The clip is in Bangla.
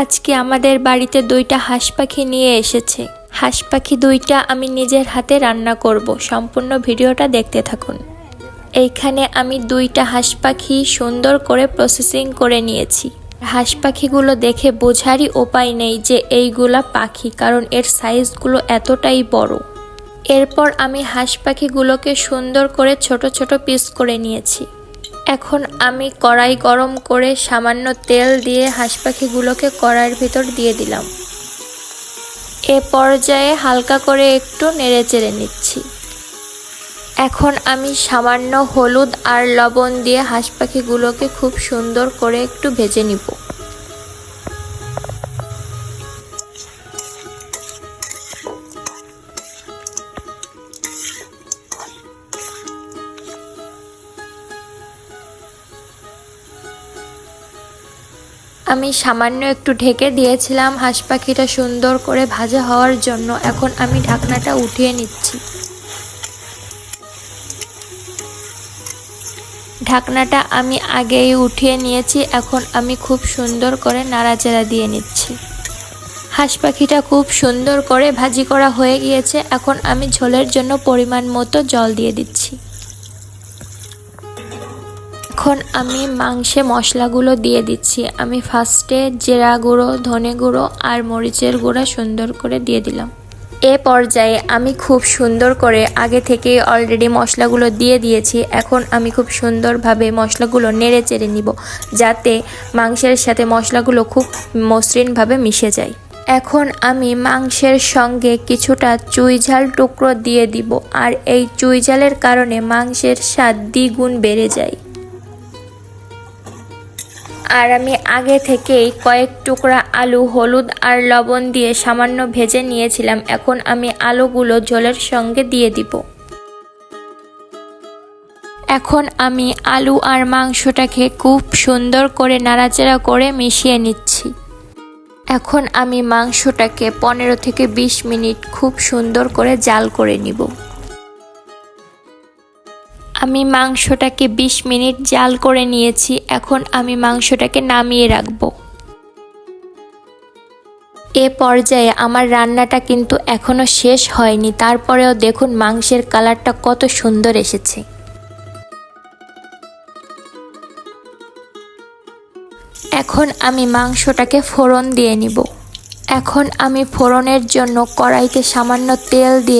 আজকে আমাদের বাড়িতে দুইটা হাঁস পাখি নিয়ে এসেছে। হাঁস পাখি দুইটা আমি নিজের হাতে রান্না করব। সম্পূর্ণ ভিডিওটা দেখতে থাকুন। এইখানে আমি দুইটা হাঁস পাখি সুন্দর করে প্রসেসিং করে নিয়েছি। হাঁস পাখিগুলো দেখে বোঝারই উপায় নেই যে এইগুলা পাখি, কারণ এর সাইজগুলো এতটাই বড়। এরপর আমি হাঁস পাখিগুলোকে সুন্দর করে ছোট ছোট পিস করে নিয়েছি। এখন আমি কড়াই গরম করে সামান্য তেল দিয়ে হাঁস পাখিগুলোকে কড়াইয়ের ভিতর দিয়ে দিলাম। এ পর্যায়ে হালকা করে একটু নেড়ে চেড়ে নিচ্ছি। এখন আমি সামান্য হলুদ আর লবণ দিয়ে হাঁস পাখিগুলোকে খুব সুন্দর করে একটু ভেজে নিব। আমি সামান্য একটু ঢেকে দিয়েছিলাম হাঁস পাখিটা সুন্দর করে ভাজা হওয়ার জন্য। এখন আমি ঢাকনাটা উঠিয়ে নিচ্ছি। ঢাকনাটা আমি আগেই উঠিয়ে নিয়েছি, এখন আমি খুব সুন্দর করে নাড়াচাড়া দিয়ে নিচ্ছি। হাঁস পাখিটা খুব সুন্দর করে ভাজি করা হয়ে গিয়েছে, এখন আমি ঝোলের জন্য পরিমাণ মতো জল দিয়ে দিচ্ছি। এখন আমি মাংসে মশলাগুলো দিয়ে দিচ্ছি। আমি ফার্স্টে জিরা গুঁড়ো, ধনে গুঁড়ো আর মরিচের গুঁড়া সুন্দর করে দিয়ে দিলাম। এ পর্যায়ে আমি খুব সুন্দর করে আগে থেকে অলরেডি মশলাগুলো দিয়ে দিয়েছি। এখন আমি খুব সুন্দরভাবে মশলাগুলো নেড়ে চেড়ে নিব, যাতে মাংসের সাথে মশলাগুলো খুব মসৃণভাবে মিশে যায়। এখন আমি মাংসের সঙ্গে কিছুটা চুই ঝাল টুকরো দিয়ে দিব, আর এই চুই ঝালের কারণে মাংসের স্বাদ দ্বিগুণ বেড়ে যায়। আর আমি আগে থেকেই কয়েক টুকরা আলু, হলুদ আর লবণ দিয়ে সামান্য ভেজে নিয়েছিলাম। এখন আমি আলুগুলো জলের সঙ্গে দিয়ে দিব। এখন আমি আলু আর মাংসটাকে খুব সুন্দর করে নাড়াচাড়া করে মিশিয়ে নিচ্ছি। এখন আমি মাংসটাকে পনেরো থেকে বিশ মিনিট খুব সুন্দর করে জাল করে নিব। আমি মাংসটাকে ২০ মিনিট জাল করে নিয়েছি, এখন আমি মাংসটাকে নামিয়ে রাখব। এ পর্যায়ে আমার রান্নাটা কিন্তু এখনও শেষ হয়নি, তারপরেও দেখুন মাংসের কালারটা কত সুন্দর এসেছে। এখন আমি মাংসটাকে ফোড়ন দিয়ে নিব। এখন আমি ফোড়নের জন্য কড়াইতে সামান্য তেল দিয়ে